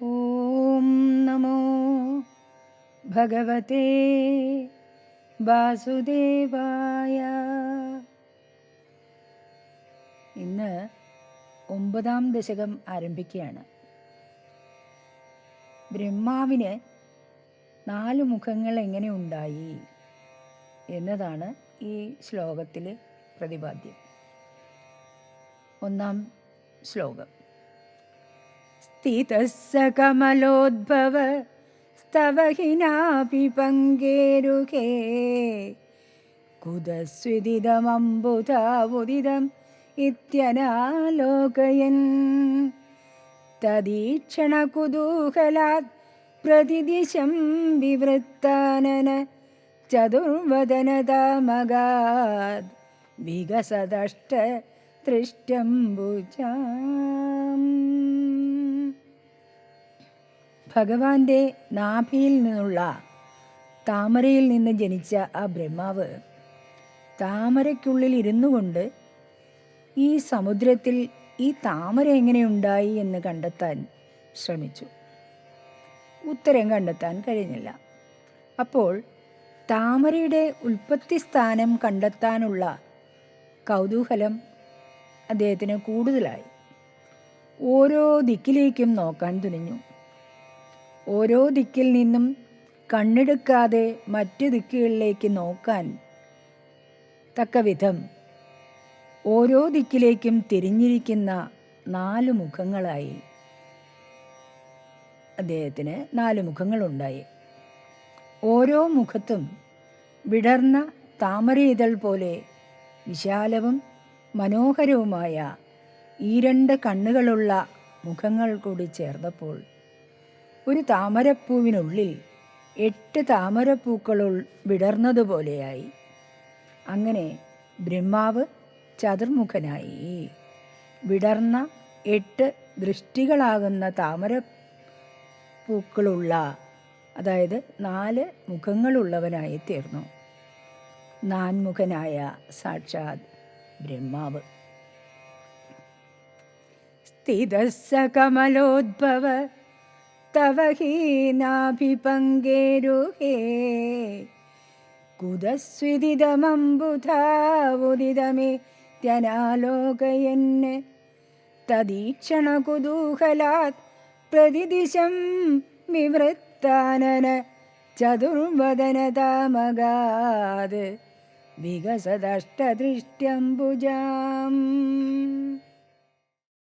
ഓം നമോ ഭഗവതേ വാസുദേവായ. ഇന്ന് ഒമ്പതാം ദശകം ആരംഭിക്കുകയാണ്. ബ്രഹ്മാവിന് നാല് മുഖങ്ങൾ എങ്ങനെ ഉണ്ടായി എന്നതാണ് ഈ ശ്ലോകത്തിൽ പ്രതിപാദ്യം. ഒന്നാം ശ്ലോകം. സ്ഥിതസ്സ കമലോദ്ഭവ സ്തവഹിനാപി പങ്കേരുഹേ കുതസ്വിദിതമംബുധാവുദിതം ഇത്യനാലോകയൻ. തദീക്ഷണകുതൂഹലാത് പ്രതിദിശം വിവൃത്താനന ചതുർവദനതാമഗാത് വികസദഷ്ട തൃഷ്ടംബുജാം ഭഗവാന്റെ നാഭിയിൽ നിന്നുള്ള താമരയിൽ നിന്ന് ജനിച്ച ആ ബ്രഹ്മാവ് താമരയ്ക്കുള്ളിൽ ഇരുന്നു കൊണ്ട് ഈ സമുദ്രത്തിൽ ഈ താമര എങ്ങനെയുണ്ടായി എന്ന് കണ്ടെത്താൻ ശ്രമിച്ചു. ഉത്തരം കണ്ടെത്താൻ കഴിഞ്ഞില്ല. അപ്പോൾ താമരയുടെ ഉൽപ്പത്തി സ്ഥാനം കണ്ടെത്താനുള്ള കൗതൂഹലം അദ്ദേഹത്തിന് കൂടുതലായി. ഓരോ ദിക്കിലേക്കും നോക്കാൻ തുനിഞ്ഞു. ഓരോ ദിക്കിൽ നിന്നും കണ്ണെടുക്കാതെ മറ്റു ദിക്കുകളിലേക്ക് നോക്കാൻ തക്കവിധം ഓരോ ദിക്കിലേക്കും തിരിഞ്ഞിരിക്കുന്ന നാല് മുഖങ്ങളായി അദ്ദേഹത്തിന് നാല് മുഖങ്ങളുണ്ടായി. ഓരോ മുഖത്തും വിടർന്ന താമരയിതൾ പോലെ വിശാലവും മനോഹരവുമായ ഈ രണ്ട് കണ്ണുകളുള്ള മുഖങ്ങൾ കൂടി ചേർന്നപ്പോൾ ഒരു താമരപ്പൂവിനുള്ളിൽ എട്ട് താമരപ്പൂക്കൾ വിടർന്നതുപോലെയായി അങ്ങനെ ബ്രഹ്മാവ് ചതുർമുഖനായി. വിടർന്ന എട്ട് ദൃഷ്ടികളാകുന്ന താമര പൂക്കളുള്ള അതായത് നാല് മുഖങ്ങളുള്ളവനായി തീർന്നു. നാൻമുഖനായ സാക്ഷാത് ബ്രഹ്മാവ്. സ്ഥിതസ്സ കമലോദ്ഭവ തവ ഹീനാഭിപങ്കേരുഹേ. കുതസ്വിദിതമംബുധാവുദിതമേത്യനാലോകയന് തദീക്ഷണകുതൂഹലാത് പ്രതിദിശം വിവൃത്താനന ചതുർവദനതാമഗാത് विगसदष्टदृष्ट्यम्बुजाम्